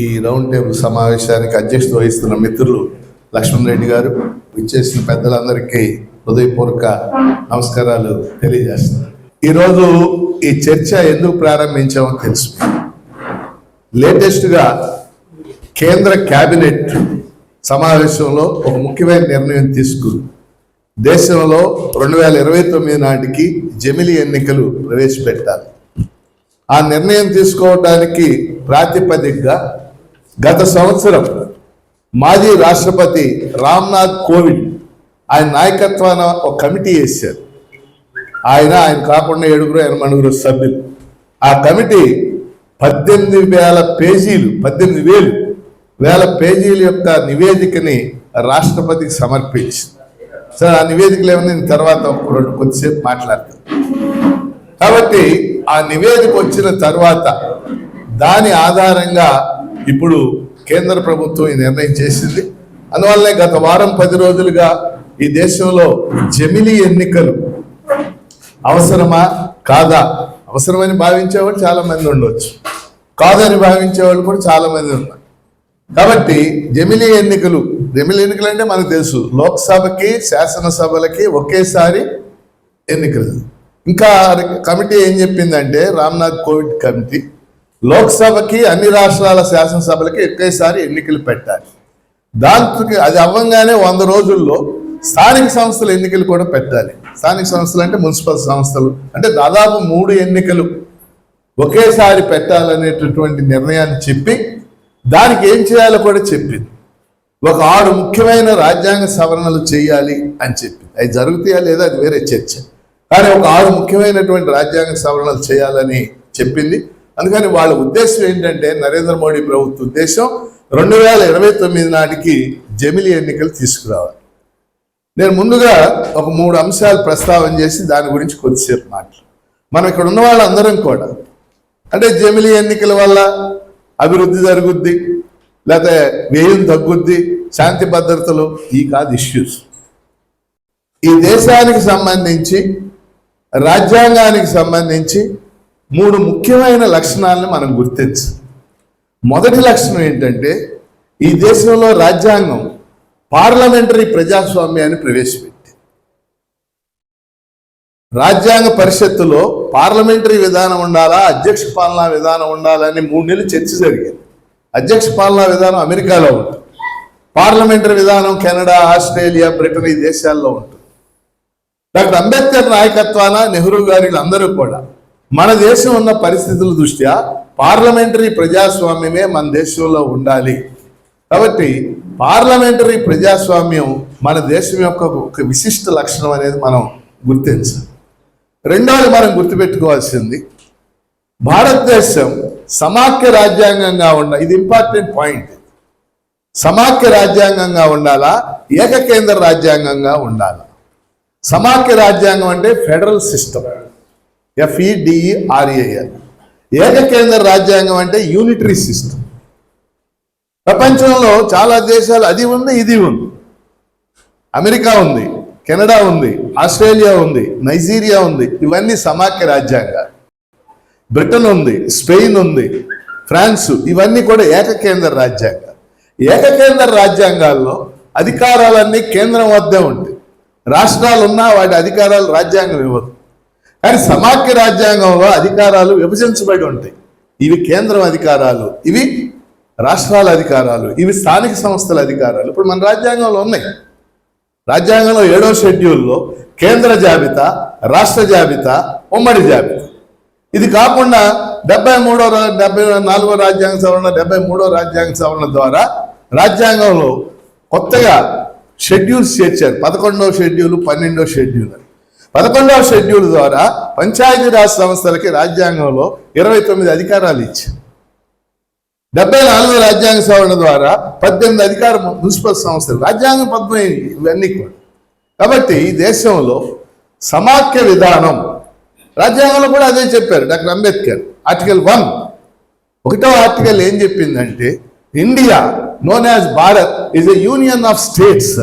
ఈ round table సమావేశానికి అధ్యక్షత వహిస్తున్న మిత్రులు లక్ష్మణ్ రెడ్డి గారు విచ్చేసిన పెద్దలందరికీ హృదయపూర్వక నమస్కారాలు తెలియజేస్తున్నారు ఈరోజు ఈ చర్చ ఎందుకు ప్రారంభించామో తెలుసు. లేటెస్ట్గా కేంద్ర కేబినెట్ సమావేశంలో ఒక ముఖ్యమైన నిర్ణయం తీసుకుంది. దేశంలో రెండు వేల ఇరవై తొమ్మిది నాటికి జమిలి ఎన్నికలు ప్రవేశపెట్టాలి. ఆ నిర్ణయం తీసుకోవడానికి ప్రాతిపదికగా గత సంవత్సరం మాజీ రాష్ట్రపతి రామ్నాథ్ కోవింద్ ఆయన నాయకత్వాన ఒక కమిటీ వేశారు. ఆయన ఆయన కాకుండా ఏడుగురు ఎనమనుగురు సభ్యులు. ఆ కమిటీ పద్దెనిమిది వేల పేజీలు పద్దెనిమిది వేలు వేల పేజీల యొక్క నివేదికని రాష్ట్రపతికి సమర్పించింది. సరే ఆ నివేదికలు ఏమైనా నేను తర్వాత రెండు కొద్దిసేపు మాట్లాడతాను. కాబట్టి ఆ నివేదిక వచ్చిన తర్వాత దాని ఆధారంగా ఇప్పుడు కేంద్ర ప్రభుత్వం ఈ నిర్ణయం చేసింది. అందువల్లనే గత వారం పది రోజులుగా ఈ దేశంలో జమిలీ ఎన్నికలు అవసరమా? కాదా? అవసరమని భావించేవాళ్ళు చాలా మంది ఉండవచ్చు కాదని భావించేవాళ్ళు కూడా చాలా మంది ఉన్నారు. కాబట్టి జమిలీ ఎన్నికలు జమిలీ ఎన్నికలు అంటే మనకు తెలుసు. లోక్సభకి శాసనసభలకి ఒకేసారి ఎన్నికలు ఇంకా కమిటీ ఏం చెప్పిందంటే రామ్నాథ్ కోవిడ్ కమిటీ లోక్సభకి అన్ని రాష్ట్రాల శాసనసభలకి ఒకేసారి ఎన్నికలు పెట్టాలి. దాంతో అది అవ్వంగానే వంద రోజుల్లో స్థానిక సంస్థల ఎన్నికలు కూడా పెట్టాలి. స్థానిక సంస్థలు అంటే మున్సిపల్ సంస్థలు. అంటే దాదాపు మూడు ఎన్నికలు ఒకేసారి పెట్టాలనేటటువంటి నిర్ణయాన్ని చెప్పి దానికి ఏం చేయాలో కూడా చెప్పింది. ఒక ఆరు ముఖ్యమైన రాజ్యాంగ సవరణలు చేయాలి అని చెప్పి అవి జరుగుతాయా లేదా అది వేరే చర్చ. కానీ ఒక ఆరు ముఖ్యమైనటువంటి రాజ్యాంగ సవరణలు చేయాలని చెప్పింది. అందుకని వాళ్ళ ఉద్దేశం ఏంటంటే నరేంద్ర మోడీ ప్రభుత్వ ఉద్దేశం రెండు వేల ఇరవై తొమ్మిది నాటికి జమిలి ఎన్నికలు తీసుకురావాలి. నేను ముందుగా ఒక మూడు అంశాలు ప్రస్తావన చేసి దాని గురించి కొద్దిసేపు మాట్లాడు. మనం ఇక్కడ ఉన్న వాళ్ళందరం కూడా అంటే జమిలి ఎన్నికల వల్ల అభివృద్ధి జరుగుద్ది లేకపోతే వ్యయం తగ్గుద్ది శాంతి భద్రతలు ఈ కాదు ఇష్యూస్ ఈ దేశానికి సంబంధించి రాజ్యాంగానికి సంబంధించి మూడు ముఖ్యమైన లక్షణాలను మనం గుర్తించు. మొదటి లక్షణం ఏంటంటే ఈ దేశంలో రాజ్యాంగం పార్లమెంటరీ ప్రజాస్వామ్యాన్ని ప్రవేశపెట్టి రాజ్యాంగ పరిషత్తులో పార్లమెంటరీ విధానం ఉండాలా అధ్యక్ష పాలనా విధానం ఉండాలని మూడు నెలలు చర్చ జరిగింది. అధ్యక్ష పాలనా విధానం అమెరికాలో ఉంటుంది. పార్లమెంటరీ విధానం కెనడా ఆస్ట్రేలియా బ్రిటన్ ఈ దేశాల్లో ఉంటుంది. డాక్టర్ అంబేద్కర్ నాయకత్వాన నెహ్రూ గారి అందరూ కూడా మన దేశం ఉన్న పరిస్థితుల దృష్ట్యా పార్లమెంటరీ ప్రజాస్వామ్యమే మన దేశంలో ఉండాలి. కాబట్టి పార్లమెంటరీ ప్రజాస్వామ్యం మన దేశం యొక్క ఒక విశిష్ట లక్షణం అనేది మనం గుర్తించాలి. రెండవది మనం గుర్తుపెట్టుకోవాల్సింది భారతదేశం సమాఖ్య రాజ్యాంగంగా ఉండ ఇది ఇంపార్టెంట్ పాయింట్. సమాఖ్య రాజ్యాంగంగా ఉండాలా? ఏకకేంద్ర రాజ్యాంగంగా ఉండాలా? సమాఖ్య రాజ్యాంగం అంటే ఫెడరల్ సిస్టమ్. ఎఫ్ఈడిఈఆర్ఏఎల్ ఏకకేంద్ర రాజ్యాంగం అంటే యూనిటరీ సిస్టమ్. ప్రపంచంలో చాలా దేశాలు అది ఉంది ఇది ఉంది. అమెరికా ఉంది కెనడా ఉంది ఆస్ట్రేలియా ఉంది నైజీరియా ఉంది ఇవన్నీ సమాఖ్య రాజ్యాంగాలు. బ్రిటన్ ఉంది స్పెయిన్ ఉంది ఫ్రాన్స్ ఇవన్నీ కూడా ఏకకేంద్ర రాజ్యాంగాలు. ఏకకేంద్ర రాజ్యాంగాల్లో అధికారాలన్నీ కేంద్రం వద్దే ఉంటాయి. రాష్ట్రాలు ఉన్నా వాటి అధికారాలు రాజ్యాంగం ఇవ్వదు. కానీ సమాఖ్య రాజ్యాంగంలో అధికారాలు విభజించబడి ఉంటాయి. ఇవి కేంద్రం అధికారాలు ఇవి రాష్ట్రాల అధికారాలు ఇవి స్థానిక సంస్థల అధికారాలు. ఇప్పుడు మన రాజ్యాంగంలో ఉన్నాయి. రాజ్యాంగంలో ఏడో షెడ్యూల్లో కేంద్ర జాబితా రాష్ట్ర జాబితా ఉమ్మడి జాబితా. ఇది కాకుండా డెబ్బై మూడో డెబ్బై నాలుగో రాజ్యాంగ సవరణ డెబ్బై మూడో రాజ్యాంగ సవరణ ద్వారా రాజ్యాంగంలో కొత్తగా షెడ్యూల్స్ చేర్చారు. పదకొండవ షెడ్యూల్ పన్నెండవ షెడ్యూల్ పదకొండవ షెడ్యూల్ ద్వారా పంచాయతీరాజ్ సంస్థలకి రాజ్యాంగంలో ఇరవై తొమ్మిది అధికారాలు ఇచ్చారు డెబ్బై నాలుగో రాజ్యాంగ సవరణ ద్వారా పద్దెనిమిది అధికార మున్సిపల్ సంస్థలు రాజ్యాంగం పద్మైంది ఇవన్నీ కూడా. కాబట్టి ఈ దేశంలో సమాఖ్య విధానం రాజ్యాంగంలో కూడా అదే చెప్పారు డాక్టర్ అంబేద్కర్ ఆర్టికల్ వన్. ఒకటో ఆర్టికల్ ఏం చెప్పిందంటే India known as Bharat is a union of states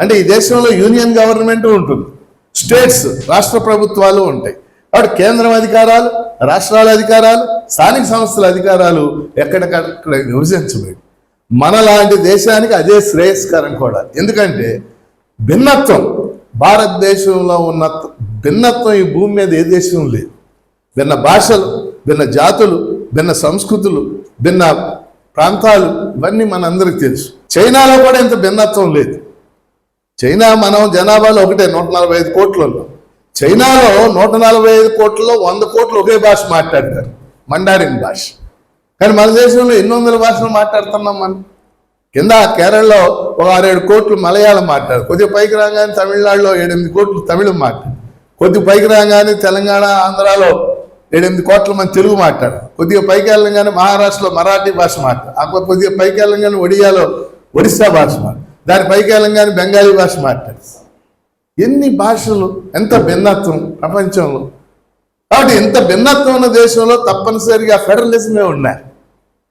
అంటే ఈ దేశంలో యూనియన్ గవర్నమెంట్ ఉంటుంది. స్టేట్స్ రాష్ట్ర ప్రభుత్వాలు ఉంటాయి. కాబట్టి కేంద్రం అధికారాలు రాష్ట్రాల అధికారాలు స్థానిక సంస్థల అధికారాలు ఎక్కడికక్కడ విభజించబడి మనలాంటి దేశానికి అదే శ్రేయస్కరం కూడా. ఎందుకంటే భిన్నత్వం భారతదేశంలో ఉన్న భిన్నత్వం ఈ భూమి మీద ఏ దేశం లేదు. భిన్న భాషలు భిన్న జాతులు భిన్న సంస్కృతులు భిన్న ప్రాంతాలు ఇవన్నీ మనందరికీ తెలుసు. చైనాలో కూడా ఇంత భిన్నత్వం లేదు. చైనా మనం జనాభాలో ఒకటే నూట నలభై ఐదు కోట్లలో చైనాలో నూట నలభై ఐదు కోట్లలో వంద కోట్లు ఒకే భాష మాట్లాడతారు. మండారిన్ భాష. కానీ మన దేశంలో ఎన్ని వందల భాషలు మాట్లాడుతున్నాం మనం? కింద కేరళలో ఒక ఆరేడు కోట్లు మలయాళం మాట్లాడు కొద్దిగా పైకి రాగానే తమిళనాడులో ఏడెనిమిది కోట్లు తమిళం మాట్లాడు కొద్దిగా పైకి రాగానే తెలంగాణ ఆంధ్రాలో ఏడెనిమిది కోట్ల మంది తెలుగు మాట్లాడు కొద్దిగా పైకి వెళ్ళంగానే మహారాష్ట్రలో మరాఠీ భాష మాట్లాడు అక్కడ కొద్దిగా పైకి వెళ్ళంగానే ఒడియాలో ఒడిస్సా భాష మాట్లాడు దాని పైకి వెళ్ళంగానే బెంగాలీ భాష మాట్లాడు ఎన్ని భాషలు ఎంత భిన్నత్వం ప్రపంచంలో. కాబట్టి ఎంత భిన్నత్వం ఉన్న దేశంలో తప్పనిసరిగా ఫెడరలిజమే ఉన్నాయి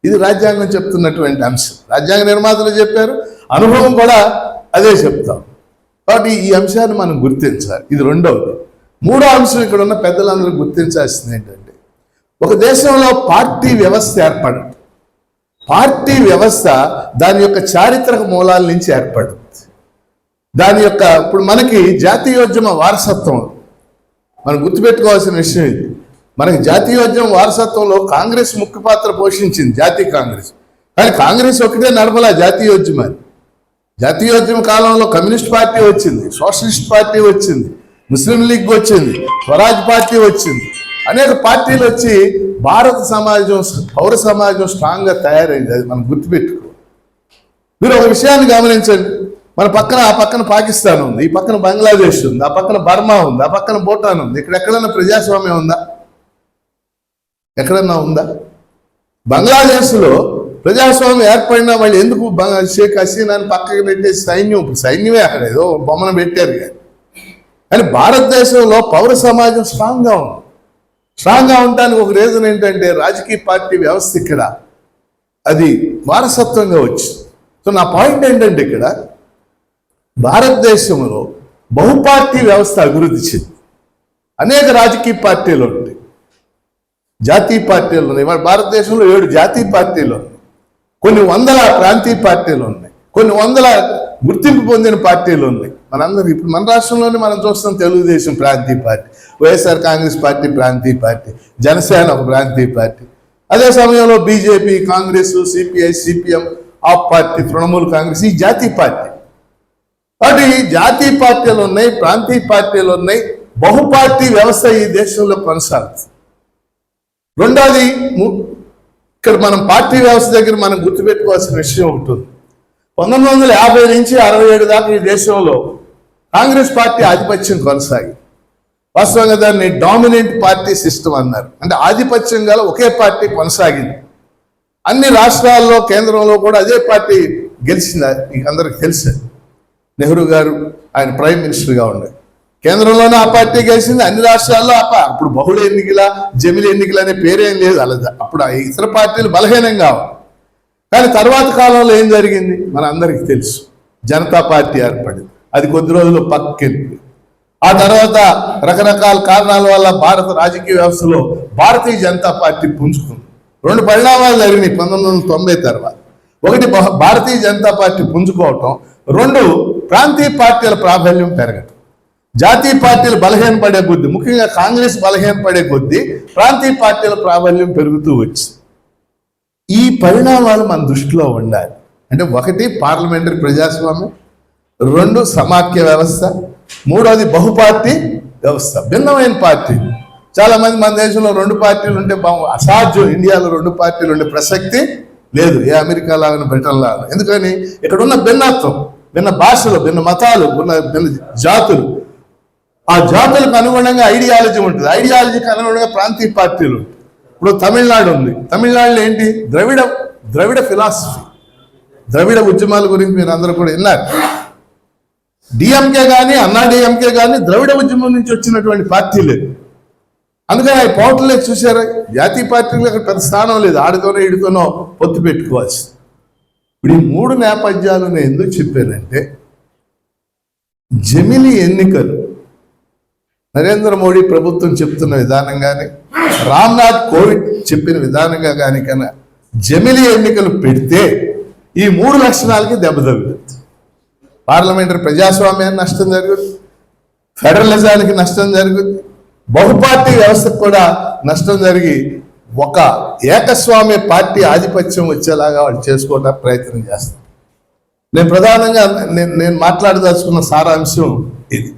ఇది రాజ్యాంగం చెప్తున్నటువంటి అంశం. రాజ్యాంగ నిర్మాతలు చెప్పారు అనుభవం కూడా అదే చెప్తాం. కాబట్టి ఈ అంశాన్ని మనం గుర్తించాలి. ఇది రెండవది. మూడో అంశం ఇక్కడ ఉన్న పెద్దలందరూ గుర్తించాల్సింది ఏంటంటే ఒక దేశంలో పార్టీ వ్యవస్థ ఏర్పడదు పార్టీ వ్యవస్థ దాని యొక్క చారిత్రక మూలాల నుంచి ఏర్పడుతుంది దాని యొక్క ఇప్పుడు మనకి జాతీయోద్యమ వారసత్వం మనం గుర్తుపెట్టుకోవాల్సిన విషయం ఇది. మనకి జాతీయోద్యమ వారసత్వంలో కాంగ్రెస్ ముఖ్య పాత్ర పోషించింది జాతీయ కాంగ్రెస్. కానీ కాంగ్రెస్ ఒకటే నడపలా జాతీయోద్యమాన్ని. జాతీయోద్యమ కాలంలో కమ్యూనిస్ట్ పార్టీ వచ్చింది సోషలిస్ట్ పార్టీ వచ్చింది ముస్లిం లీగ్ వచ్చింది స్వరాజ్ పార్టీ వచ్చింది. అనేక పార్టీలు వచ్చి భారత సమాజం పౌర సమాజం స్ట్రాంగ్గా తయారైంది. అది మనం గుర్తుపెట్టుకో. మీరు ఒక విషయాన్ని గమనించండి. మన పక్కన ఆ పక్కన పాకిస్తాన్ ఉంది ఈ పక్కన బంగ్లాదేశ్ ఉంది ఆ పక్కన బర్మా ఉంది ఆ పక్కన భూటాన్ ఉంది ఇక్కడ ఎక్కడైనా ప్రజాస్వామ్యం ఉందా? ఎక్కడన్నా ఉందా? బంగ్లాదేశ్లో ప్రజాస్వామ్యం ఏర్పడినా వాళ్ళు ఎందుకు బ- షేక్ హసీనాని పక్కకి పెట్టే సైన్యం ఇప్పుడు సైన్యమే అక్కడ ఏదో బొమ్మను పెట్టారు కానీ భారతదేశంలో పౌర సమాజం స్ట్రాంగ్గా ఉంది. స్ట్రాంగ్గా ఉండడానికి ఒక రీజన్ ఏంటంటే రాజకీయ పార్టీ వ్యవస్థ ఇక్కడ అది వారసత్వంగా వచ్చింది. సో నా పాయింట్ ఏంటంటే ఇక్కడ భారతదేశంలో బహుపార్టీ వ్యవస్థ అభివృద్ధి చెంది. అనేక రాజకీయ పార్టీలు ఉంటాయి. జాతీయ పార్టీలు ఉన్నాయి. మన భారతదేశంలో ఏడు జాతీయ పార్టీలు ఉన్నాయి. కొన్ని వందల ప్రాంతీయ పార్టీలు ఉన్నాయి. కొన్ని వందల గుర్తింపు పొందిన పార్టీలు ఉన్నాయి. మనందరూ ఇప్పుడు మన రాష్ట్రంలోనే మనం చూస్తాం తెలుగుదేశం ప్రాంతీయ పార్టీ. వైఎస్ఆర్ కాంగ్రెస్ పార్టీ ప్రాంతీయ పార్టీ జనసేన ఒక ప్రాంతీయ పార్టీ. అదే సమయంలో BJP Congress CPI CPM AAP party Trinamool Congress ఈ జాతీయ పార్టీ. కాబట్టి జాతీయ పార్టీలు ఉన్నాయి ప్రాంతీయ పార్టీలు ఉన్నాయి బహుపార్టీ వ్యవస్థ ఈ దేశంలో కొనసాగుతుంది. రెండోది ఇక్కడ మనం పార్టీ వ్యవస్థ దగ్గర మనం గుర్తుపెట్టుకోవాల్సిన విషయం ఉంటుంది పంతొమ్మిది వందల యాభై నుంచి అరవై ఏడు దాకా ఈ దేశంలో కాంగ్రెస్ పార్టీ ఆధిపత్యం కొనసాగి వాస్తవంగా దాన్ని డామినెంట్ పార్టీ సిస్టమ్ అన్నారు. అంటే ఆధిపత్యం గల ఒకే పార్టీ కొనసాగింది. అన్ని రాష్ట్రాల్లో కేంద్రంలో కూడా అదే పార్టీ గెలిచింది. అందరికి తెలుసు. నెహ్రూ గారు ఆయన ప్రైమ్ మినిస్టర్గా ఉండే. కేంద్రంలోనే ఆ పార్టీ గెలిచింది. అన్ని రాష్ట్రాల్లో ఆ అప్పుడు బహుళ ఎన్నికల జమిలి ఎన్నికలు అనే పేరేం లేదు అలా. అప్పుడు ఆ ఇతర పార్టీలు బలహీనంగా ఉన్నాయి కానీ తర్వాత కాలంలో ఏం జరిగింది? మన అందరికీ తెలుసు. జనతా పార్టీ ఏర్పడింది. అది కొద్ది రోజులు పక్కింది. ఆ తర్వాత రకరకాల కారణాల వల్ల భారత రాజకీయ వ్యవస్థలో భారతీయ జనతా పార్టీ పుంజుకుంది. రెండు పరిణామాలు జరిగినాయి పంతొమ్మిది వందల తొంభై తర్వాత. ఒకటి భారతీయ జనతా పార్టీ పుంజుకోవటం రెండు ప్రాంతీయ పార్టీల ప్రాబల్యం పెరగటం. జాతీయ పార్టీలు బలహీనపడే కొద్దీ ముఖ్యంగా కాంగ్రెస్ బలహీనపడే కొద్దీ ప్రాంతీయ పార్టీల ప్రాబల్యం పెరుగుతూ వచ్చింది. ఈ పరిణామాలు మన దృష్టిలో ఉండాలి. అంటే ఒకటి పార్లమెంటరీ ప్రజాస్వామ్యం రెండు సమాఖ్య వ్యవస్థ మూడోది బహుపార్టీ వ్యవస్థ భిన్నమైన పార్టీ. చాలామంది మన దేశంలో రెండు పార్టీలు ఉంటే బాగు అసాధ్యం. ఇండియాలో రెండు పార్టీలు ఉండే ప్రసక్తి లేదు. ఏ అమెరికా లాగా బ్రిటన్ లాగా ఎందుకని? ఇక్కడ ఉన్న భిన్నత్వం భిన్న భాషలు భిన్న మతాలు ఉన్న భిన్న జాతులు. ఆ జాతులకు అనుగుణంగా ఐడియాలజీ ఉంటుంది. ఐడియాలజీకి అనుగుణంగా ప్రాంతీయ పార్టీలు. ఇప్పుడు తమిళనాడు ఉంది. తమిళనాడులో ఏంటి? ద్రవిడ ద్రవిడ ఫిలాసఫీ. ద్రవిడ ఉద్యమాల గురించి మీరు అందరూ కూడా విన్నారు. డిఎంకే కానీ అన్నా డిఎంకే కానీ ద్రవిడ ఉద్యమం నుంచి వచ్చినటువంటి పార్టీలే అందుకని ఆ పోర్టలే చూసారా జాతీయ పార్టీలకు అక్కడ పెద్ద స్థానం లేదు. ఆడితోనో ఇడితోనో పొత్తు పెట్టుకోవాల్సి ఇప్పుడు ఈ మూడు నేపథ్యాలు నేను ఎందుకు చెప్పానంటే జమిలి ఎన్నికలు నరేంద్ర మోడీ ప్రభుత్వం చెప్తున్న విధానం కానీ రామ్నాథ్ కోవిడ్ చెప్పిన విధానంగా కానీ కన్నా జమిలి ఎన్నికలు పెడితే ఈ మూడు లక్షణాలకి దెబ్బ తగ్గుతుంది పార్లమెంటరీ ప్రజాస్వామ్యానికి నష్టం జరుగుద్ది. ఫెడరలిజానికి నష్టం జరుగుద్ది. బహుపార్టీ వ్యవస్థకు కూడా నష్టం జరిగి ఒక ఏకస్వామ్య పార్టీ ఆధిపత్యం వచ్చేలాగా వాళ్ళు చేసుకోవడానికి ప్రయత్నం చేస్తారు. నేను ప్రధానంగా నేను నేను మాట్లాడదలుచుకున్న సారాంశం ఇది.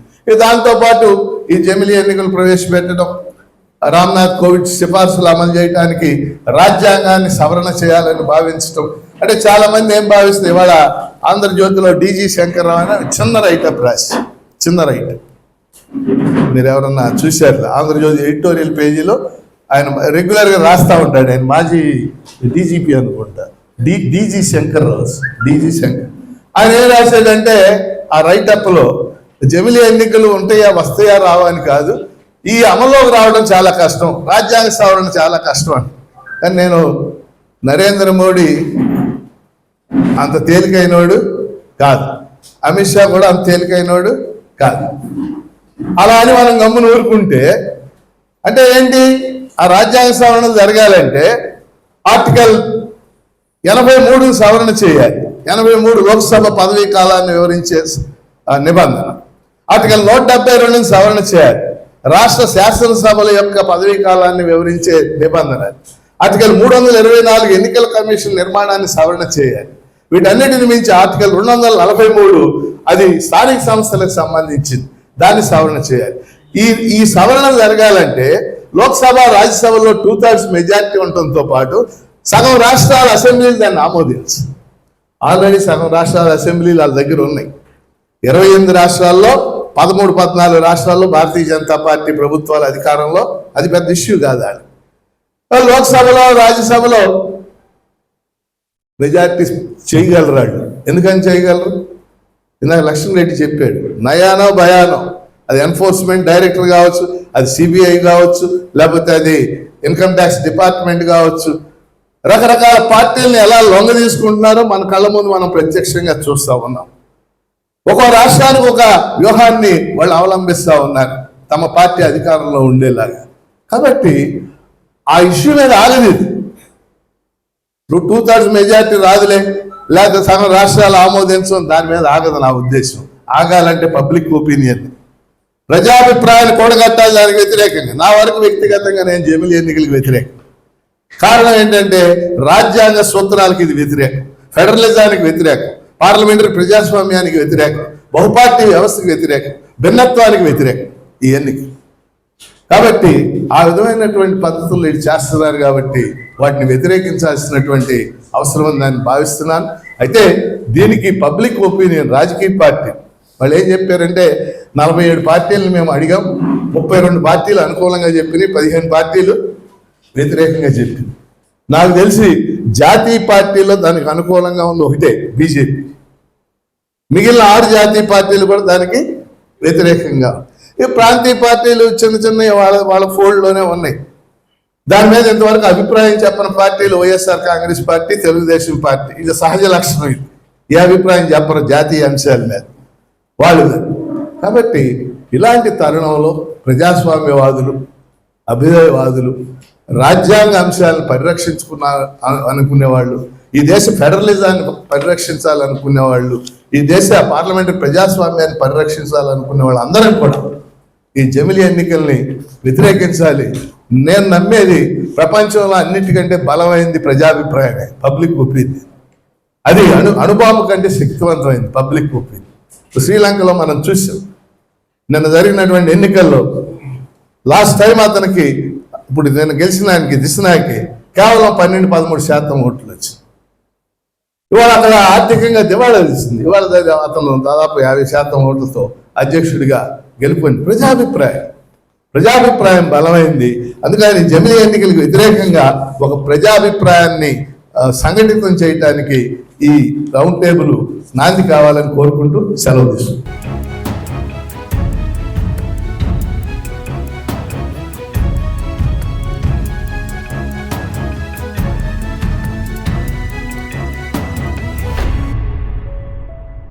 దాంతోపాటు ఈ జమిలీ ఎన్నికలు ప్రవేశపెట్టడం రామ్నాథ్ కోవిడ్ సిఫార్సులు అమలు చేయడానికి రాజ్యాంగాన్ని సవరణ చేయాలని భావించటం. అంటే చాలా మంది ఏం భావిస్తుంది ఇవాళ ఆంధ్రజ్యోతిలో డీజీ శంకర్రావు అని చిన్న రైటప్ రాసి చిన్న రైట్ మీరు ఎవరన్నా చూశారు ఆంధ్రజ్యోతి ఎడిటోరియల్ పేజీలో ఆయన రెగ్యులర్గా రాస్తూ ఉంటాడు. ఆయన మాజీ డీజీపీ అనుకుంటా. D DG Shankar Raju DG Shankar. ఆయన ఏం రాశాడంటే ఆ రైటప్లో జమిలీ ఎన్నికలు ఉంటాయా వస్తాయా రావా అని కాదు. ఈ అమల్లోకి రావడం చాలా కష్టం రాజ్యాంగ సవరణ చాలా కష్టం అని కానీ నేను నరేంద్ర మోడీ అంత తేలికైనోడు కాదు. అమిత్ షా కూడా అంత తేలికైనోడు కాదు. అలా అని మనం గమ్మును ఊరుకుంటే అంటే ఏంటి? ఆ రాజ్యాంగ సవరణ జరగాలంటే ఆర్టికల్ ఎనభై మూడు సవరణ చేయాలి. ఎనభై మూడు లోక్సభ పదవీ కాలాన్ని వివరించే నిబంధన. ఆర్టికల్ నూట డెబ్బై రెండుని సవరణ చేయాలి. రాష్ట్ర శాసనసభల యొక్క పదవీ కాలాన్ని వివరించే నిబంధన. ఆర్టికల్ మూడు వందల ఇరవై నాలుగు ఎన్నికల కమిషన్ నిర్మాణాన్ని సవరణ చేయాలి. వీటన్నిటిని మించి ఆర్టికల్ రెండు వందల నలభై మూడు అది స్థానిక సంస్థలకు సంబంధించింది. దాన్ని సవరణ చేయాలి. ఈ ఈ సవరణ జరగాలంటే లోక్సభ రాజ్యసభలో టూ థర్డ్స్ మెజారిటీ ఉండటంతో పాటు సగం రాష్ట్రాల అసెంబ్లీలు దాన్ని ఆమోదించు ఆల్రెడీ సగం రాష్ట్రాల అసెంబ్లీలు వాళ్ళ దగ్గర ఉన్నాయి. ఇరవై ఎనిమిది రాష్ట్రాల్లో పదమూడు పద్నాలుగు రాష్ట్రాల్లో భారతీయ జనతా పార్టీ ప్రభుత్వాల అధికారంలో అది పెద్ద ఇష్యూ కాదు అని లోక్సభలో రాజ్యసభలో మెజార్టీ చేయగలరు వాళ్ళు ఎందుకని చేయగలరు? ఇందాక లక్ష్మణ్ రెడ్డి చెప్పాడు నయానో భయానో. అది ఎన్ఫోర్స్మెంట్ డైరెక్టర్ కావచ్చు అది సిబిఐ కావచ్చు లేకపోతే అది ఇన్కమ్ ట్యాక్స్ డిపార్ట్మెంట్ కావచ్చు. రకరకాల పార్టీలను ఎలా లొంగ తీసుకుంటున్నారో మన కళ్ళ ముందు మనం ప్రత్యక్షంగా చూస్తూ ఉన్నాం. ఒక్కో రాష్ట్రానికి ఒక వ్యూహాన్ని వాళ్ళు అవలంబిస్తూ ఉన్నారు. తమ పార్టీ అధికారంలో ఉండేలాగా. కాబట్టి ఆ ఇష్యూ మీద ఆగదు ఇది నువ్వు టూ థర్డ్స్ మెజారిటీ రాదులే. లేకపోతే సగం రాష్ట్రాలు ఆమోదించడం దాని మీద ఆగదు నా ఉద్దేశం. ఆగాలంటే పబ్లిక్ ఒపీనియన్ ప్రజాభిప్రాయాన్ని కూడగట్టాలి దానికి వ్యతిరేకంగా. నా వరకు వ్యక్తిగతంగా నేను జమిలి ఎన్నికలకు వ్యతిరేకం. కారణం ఏంటంటే రాజ్యాంగ సూత్రాలకు ఇది వ్యతిరేకం. ఫెడరలిజానికి వ్యతిరేకం. పార్లమెంటరీ ప్రజాస్వామ్యానికి వ్యతిరేకం బహుపార్టీ వ్యవస్థకు వ్యతిరేకం భిన్నత్వానికి వ్యతిరేకం ఈ ఎన్నిక కాబట్టి ఆ విధమైనటువంటి పద్ధతులు ఇది చేస్తున్నారు కాబట్టి వాటిని వ్యతిరేకించాల్సినటువంటి అవసరం ఉందని భావిస్తున్నాను. అయితే దీనికి పబ్లిక్ ఒపీనియన్ రాజకీయ పార్టీ. వాళ్ళు ఏం చెప్పారంటే నలభై ఏడు పార్టీలను మేము అడిగాం ముప్పై రెండు పార్టీలు అనుకూలంగా చెప్పినాయి పదిహేను పార్టీలు వ్యతిరేకంగా చెప్పింది నాకు తెలిసి జాతీయ పార్టీలో దానికి అనుకూలంగా ఉంది ఒకటే బీజేపీ. మిగిలిన ఆరు జాతీయ పార్టీలు కూడా దానికి వ్యతిరేకంగా. ఈ ప్రాంతీయ పార్టీలు చిన్న చిన్న వాళ్ళ వాళ్ళ ఫోల్డ్లోనే ఉన్నాయి. దాని మీద ఇంతవరకు అభిప్రాయం చెప్పని పార్టీలు YSR Congress party Telugudesam party. ఇది సహజ లక్షణం ఇది. ఏ అభిప్రాయం చెప్పరు జాతీయ అంశాల మీద. వాళ్ళు కాబట్టి ఇలాంటి తరుణంలో ప్రజాస్వామ్యవాదులు అభ్యుదయవాదులు రాజ్యాంగ అంశాలను పరిరక్షించుకున్న అనుకునేవాళ్ళు ఈ దేశ ఫెడరలిజాన్ని పరిరక్షించాలనుకునేవాళ్ళు ఈ దేశ పార్లమెంటరీ ప్రజాస్వామ్యాన్ని పరిరక్షించాలనుకునే వాళ్ళందరం కూడా ఈ జమిలి ఎన్నికల్ని వ్యతిరేకించాలి. నేను నమ్మేది ప్రపంచంలో అన్నిటికంటే బలమైంది ప్రజాభిప్రాయమే పబ్లిక్ ఒపీనియన్. అది అణు అణుబాంబు కంటే శక్తివంతమైంది పబ్లిక్ ఒపీనియన్. శ్రీలంకలో మనం చూసాం నిన్న జరిగినటువంటి ఎన్నికల్లో లాస్ట్ టైం అతనికి ఇప్పుడు నేను గెలిచిన ఆయనకి దిశనాకి కేవలం పన్నెండు పదమూడు శాతం ఓట్లు వచ్చింది ఇవాళ అక్కడ ఆర్థికంగా దివాళా తీసింది. ఇవాళ అతను దాదాపు యాభై శాతం ఓట్లతో అధ్యక్షుడిగా గెలుపొంది. ప్రజాభిప్రాయం. ప్రజాభిప్రాయం బలమైంది. అందుకని జమిలీ ఎన్నికలకు వ్యతిరేకంగా ఒక ప్రజాభిప్రాయాన్ని సంఘటితం చేయటానికి ఈ రౌండ్ టేబుల్ నాంది కావాలని కోరుకుంటూ సెలవు తీసుకుంటాం